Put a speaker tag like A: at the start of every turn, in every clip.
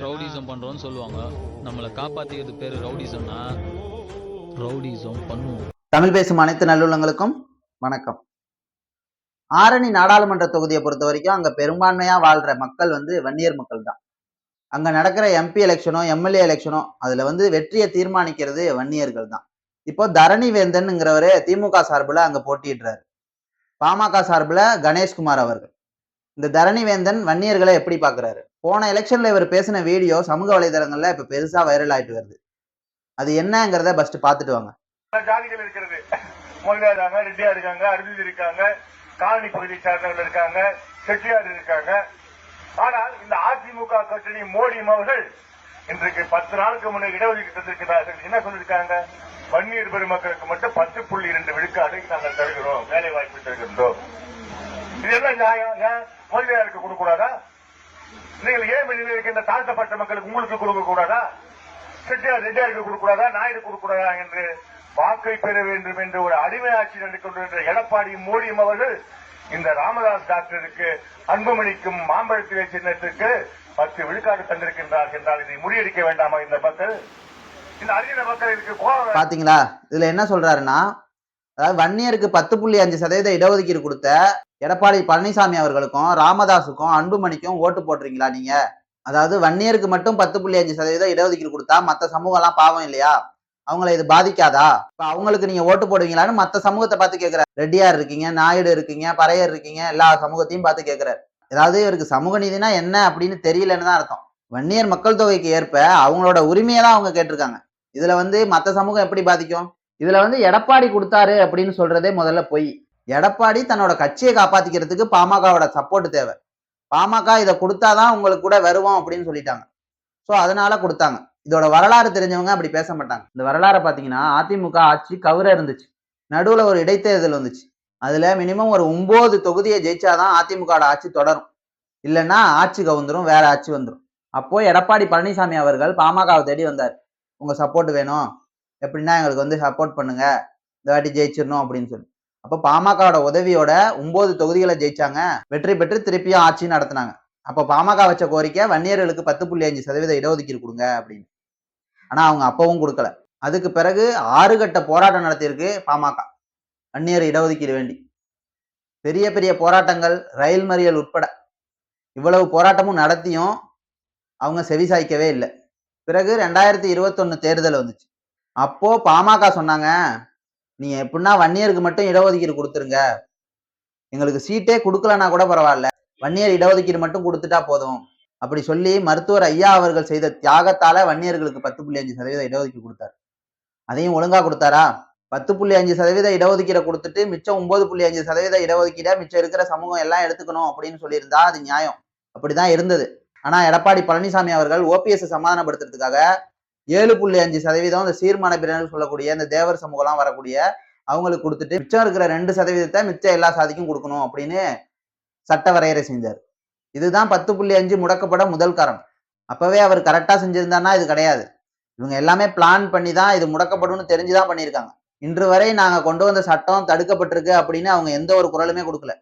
A: Rowdyism பண்றோம்னு சொல்லுவாங்க. நம்மளை காப்பாத்திக்கிறது பேரு ரவுடிசம்னா ரவுடிசம் பண்ணுவோம்.
B: தமிழ் பேசும் அனைத்து நல்லுள்ளங்களுக்கும் வணக்கம். ஆரணி நாடாளுமன்ற தொகுதியை பொறுத்த வரைக்கும் அங்க பெரும்பான்மையா வாழ்ற மக்கள் வந்து வன்னியர் மக்கள் தான் அங்க நடக்கிற எம்பி எலெக்ஷனோ எம்எல்ஏ எலெக்ஷனோ அதுல வந்து வெற்றியை தீர்மானிக்கிறது வன்னியர்கள் தான் இப்போ தரணி வேந்தன்ங்கிறவரு திமுக சார்பில் அங்க போட்டியிடுறாரு. பாமக சார்பில் கணேஷ்குமார் அவர்கள். இந்த தரணி வேந்தன் வன்னியர்களை எப்படி பாக்குறாரு போன எலெக்ஷன்ல இவர் பேசின வீடியோ சமூக வலைதளங்கள்ல இப்ப பெருசா வைரல் ஆயிட்டு வருது. அது என்னங்கிறத பஸ்ட் பார்த்துட்டு வாங்க.
C: ஜாதிகள் இருக்கிறது. மொழியா இருக்காங்க ரெட்டியா இருக்காங்க அருந்ததி இருக்காங்க காலனி பகுதியை சார்ந்தவர்கள் இருக்காங்க செட்டியார் இருக்காங்க. ஆனால் இந்த அதிமுக கட்டணி மோடி அவர்கள் இன்றைக்கு பத்து நாளுக்கு முன்னே இடஒதுக்கீடு தந்திருக்கிறார்கள். என்ன சொல்லியிருக்காங்க? வன்னியர் பெருமக்களுக்கு மட்டும் பத்து புள்ளி இரண்டு விழுக்காடு நாங்கள் தருகிறோம் வேலை வாய்ப்பு தருகின்றோம் இது என்ன நியாயம் ஏன்? மொழியாருக்கு கொடுக்க கூடாதா நீங்கள் ஏன் வெளியில் இருக்கின்ற தாழ்த்தப்பட்ட மக்களுக்கு உங்களுக்கு கொடுக்க கூடாதா செட்டியார் ரெட்டியாருக்கு கொடுக்க கூடாதா நாயுடு கொடுக்க கூடாதா என்று வாக்கை பெற வேண்டும் என்று ஒரு அடிமை ஆட்சி நடந்து கொண்டிருக்கிற எடப்பாடி மோடியும் அவர்கள் இந்த ராமதாஸ் டாக்டருக்கு அன்புமணிக்கும் மாம்பழத்திலே சின்னத்திற்கு பத்து விழுக்காடு தந்திருக்கின்றார் என்றால் இதை முறியடிக்க வேண்டாமா இந்த மக்கள்? இந்த அறிஞர் மக்களுக்கு
B: பாத்தீங்களா? இதுல என்ன சொல்றாருன்னா அதாவது வன்னியருக்கு பத்து புள்ளி அஞ்சு சதவீத இடஒதுக்கீடு கொடுத்த எடப்பாடி பழனிசாமி அவர்களுக்கும் ராமதாஸுக்கும் அன்புமணிக்கும் ஓட்டு போடுறீங்களா நீங்க? அதாவது வன்னியருக்கு மட்டும் பத்து புள்ளி அஞ்சு சதவீதம் இடஒதுக்கீடு கொடுத்தா மத்த சமூகம் எல்லாம் பாவம் இல்லையா? அவங்கள இது பாதிக்காதா? இப்ப அவங்களுக்கு நீங்க ஓட்டு போடுவீங்களான்னு மத்த சமூகத்தை பார்த்து கேக்குறாரு. ரெட்டியார் இருக்கீங்க நாயுடு இருக்கீங்க பறையர் இருக்கீங்க எல்லா சமூகத்தையும் பார்த்து கேட்கிறார் ஏதாவது இவருக்கு சமூக நீதினா என்ன அப்படின்னு தெரியலன்னு தான் அர்த்தம். வன்னியர் மக்கள் தொகைக்கு ஏற்ப அவங்களோட உரிமையை தான் அவங்க கேட்டிருக்காங்க. இதுல வந்து மற்ற சமூகம் எப்படி பாதிக்கும்? இதுல வந்து எடப்பாடி கொடுத்தாரு அப்படின்னு சொல்றதே முதல்ல பொய். எடப்பாடி தன்னோட கட்சியை காப்பாத்திக்கிறதுக்கு பாமகவோட சப்போர்ட் தேவை. பாமக இதை கொடுத்தாதான் உங்களுக்கு கூட வருவோம் அப்படின்னு சொல்லிட்டாங்க. ஸோ அதனால கொடுத்தாங்க. இதோட வரலாறு தெரிஞ்சவங்க அப்படி பேச மாட்டாங்க. இந்த வரலாறை பார்த்தீங்கன்னா அதிமுக ஆட்சி கவுர இருந்துச்சு. நடுவில் ஒரு இடைத்தேர்தல் வந்துச்சு. அதில் மினிமம் ஒரு ஒம்பது தொகுதியை ஜெயிச்சாதான் அதிமுகவோட ஆட்சி தொடரும். இல்லைன்னா ஆட்சி கவுந்துரும் வேற ஆட்சி வந்துடும் அப்போ எடப்பாடி பழனிசாமி அவர்கள் பாமகவை தேடி வந்தார். உங்க சப்போர்ட் வேணும். எப்படின்னா எங்களுக்கு வந்து சப்போர்ட் பண்ணுங்க. இந்த வாட்டி ஜெயிச்சிடணும் அப்படின்னு சொல்லி. அப்போ பாமகவோட உதவியோட ஒன்பது தொகுதிகளை ஜெயிச்சாங்க. வெற்றி பெற்று திருப்பியும் ஆட்சி நடத்தினாங்க. அப்போ பாமக வச்ச கோரிக்கை வன்னியர்களுக்கு பத்து புள்ளி அஞ்சு சதவீத இடஒதுக்கீடு கொடுங்க அப்படின்னு. ஆனா அவங்க அப்பவும் கொடுக்கல. அதுக்கு பிறகு ஆறு கட்ட போராட்டம் நடத்தியிருக்கு பாமக. வன்னியர் இடஒதுக்கீடு வேண்டி. பெரிய பெரிய போராட்டங்கள் ரயில் மறியல் உட்பட. இவ்வளவு போராட்டமும் நடத்தியும் அவங்க செவிசாய்க்கவே இல்லை. பிறகு ரெண்டாயிரத்தி இருபத்தொன்னு தேர்தல் வந்துச்சு. அப்போ பாமக சொன்னாங்க நீங்க எப்படின்னா வன்னியருக்கு மட்டும் இடஒதுக்கீடு கொடுத்துருங்க. எங்களுக்கு சீட்டே கொடுக்கலன்னா கூட பரவாயில்ல. வன்னியர் இடஒதுக்கீடு மட்டும் கொடுத்துட்டா போதும். அப்படி சொல்லி மருத்துவர் ஐயா அவர்கள் செய்த தியாகத்தால வன்னியர்களுக்கு பத்து புள்ளி அஞ்சு சதவீத இடஒதுக்கீடு கொடுத்தாரு. அதையும் ஒழுங்கா கொடுத்தாரா? பத்து புள்ளி அஞ்சு சதவீத இடஒதுக்கீடை கொடுத்துட்டு மிச்சம் ஒன்பது புள்ளி அஞ்சு சதவீத இடஒதுக்கீடை மிச்சம் இருக்கிற சமூகம் எல்லாம் எடுத்துக்கணும் அப்படின்னு சொல்லியிருந்தா அது நியாயம். அப்படிதான் இருந்தது. ஆனா எடப்பாடி பழனிசாமி அவர்கள் ஓபிஎஸ் சமாதானப்படுத்துறதுக்காக ஏழு புள்ளி அஞ்சு சதவீதம் இந்த பிரிவினர் சொல்லக்கூடிய இந்த தேவர் சமூகம்லாம் வரக்கூடிய அவங்களுக்கு கொடுத்துட்டு மிச்சம் இருக்கிற ரெண்டு சதவீதத்தை மிச்சம் எல்லா சாதிக்கும் கொடுக்கணும் அப்படின்னு சட்ட வரையறை செஞ்சார். இதுதான் பத்து புள்ளி அஞ்சு முடக்கப்பட முதல் காரணம். அப்பவே அவர் கரெக்டா செஞ்சிருந்தாருன்னா இது கிடையாது. இவங்க எல்லாமே பிளான் பண்ணி தான் இது முடக்கப்படும்னு தெரிஞ்சுதான் பண்ணியிருக்காங்க. இன்று வரை நாங்க கொண்டு வந்த சட்டம் தடுக்கப்பட்டிருக்கு அப்படின்னு அவங்க எந்த ஒரு குரலுமே கொடுக்கல.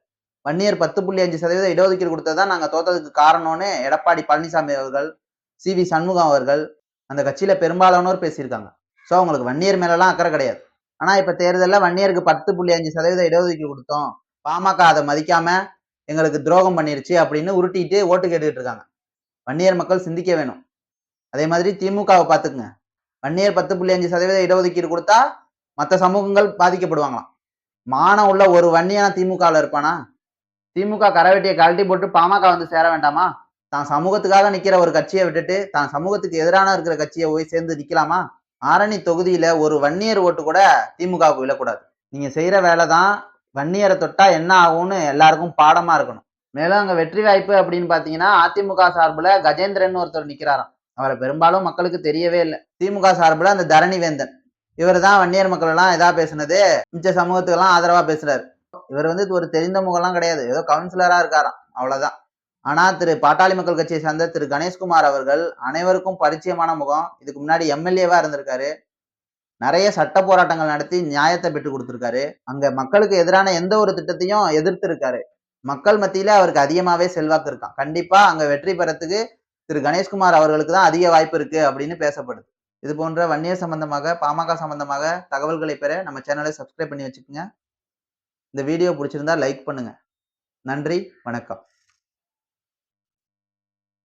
B: வன்னியர் பத்து புள்ளி அஞ்சு சதவீதம் இடஒதுக்கீடு கொடுத்ததான் நாங்க தோத்ததுக்கு காரணம்னு எடப்பாடி பழனிசாமி அவர்கள் சி வி சண்முகம் அவர்கள் அந்த கட்சியில பெரும்பாலானோர் பேசியிருக்காங்க. ஸோ அவங்களுக்கு வன்னியர் மேலலாம் அக்கறை கிடையாது. ஆனா இப்ப தேர்தலில் வன்னியருக்கு பத்து புள்ளி அஞ்சு சதவீதம் இடஒதுக்கீடு கொடுத்தோம். பாமக அதை மதிக்காம எங்களுக்கு துரோகம் பண்ணிருச்சு அப்படின்னு உருட்டிட்டு ஓட்டு கேட்டுக்கிட்டு இருக்காங்க. வன்னியர் மக்கள் சிந்திக்க வேணும். அதே மாதிரி திமுகவை பார்த்துக்குங்க. வன்னியர் பத்து புள்ளி அஞ்சு சதவீத இடஒதுக்கீடு கொடுத்தா மற்ற சமூகங்கள் பாதிக்கப்படுவாங்களாம். மானம் உள்ள ஒரு வன்னியான திமுகவில் இருப்பானா? திமுக கரவெட்டியை கழட்டி போட்டு பாமக வந்து சேர வேண்டாமா? தான் சமூகத்துக்காக நிக்கிற ஒரு கட்சியை விட்டுட்டு தான் சமூகத்துக்கு எதிரான இருக்கிற கட்சியை போய் சேர்ந்து நிக்கலாமா? ஆரணி தொகுதியில ஒரு வன்னியர் ஓட்டு கூட திமுகவுக்கு விழக்கூடாது. நீங்க செய்யற வேலை தான் வன்னியரை தொட்டா என்ன ஆகும்னு எல்லாருக்கும் பாடமா இருக்கணும். மேலும் அங்க வெற்றி வாய்ப்பு அப்படின்னு பாத்தீங்கன்னா அதிமுக சார்புல கஜேந்திரன் ஒருத்தர் நிக்கிறாராம். அவரை பெரும்பாலும் மக்களுக்கு தெரியவே இல்லை. திமுக சார்புல அந்த தரணி வேந்தன் இவர் தான் வன்னியர் மக்கள் எல்லாம் இதா பேசுனது மிச்ச சமூகத்துக்கெல்லாம் ஆதரவா பேசுறாரு. இவர் வந்து ஒரு தெரிந்த முகம்லாம் கிடையாது. ஏதோ கவுன்சிலரா இருக்காராம். அவ்வளவுதான். ஆனா திரு பாட்டாளி மக்கள் கட்சியை சேர்ந்த திரு கணேஷ்குமார் அவர்கள் அனைவருக்கும் பரிச்சயமான முகம். இதுக்கு முன்னாடி எம்எல்ஏவா இருந்திருக்காரு. நிறைய சட்ட போராட்டங்கள் நடத்தி நியாயத்தை பெற்று கொடுத்துருக்காரு. அங்க மக்களுக்கு எதிரான எந்த ஒரு திட்டத்தையும் எதிர்த்து இருக்காரு மக்கள் மத்தியில அவருக்கு அதிகமாவே செல்வாக்கு இருக்கான் கண்டிப்பா அங்க வெற்றி பெறத்துக்கு திரு கணேஷ்குமார் அவர்களுக்கு தான் அதிக வாய்ப்பு இருக்கு அப்படின்னு பேசப்படுது. இது போன்ற வன்னியர் சம்பந்தமாக பாமக சம்பந்தமாக தகவல்களை பெற நம்ம சேனலை சப்ஸ்கிரைப் பண்ணி வச்சுக்கோங்க. இந்த வீடியோ பிடிச்சிருந்தா லைக் பண்ணுங்க. நன்றி வணக்கம்.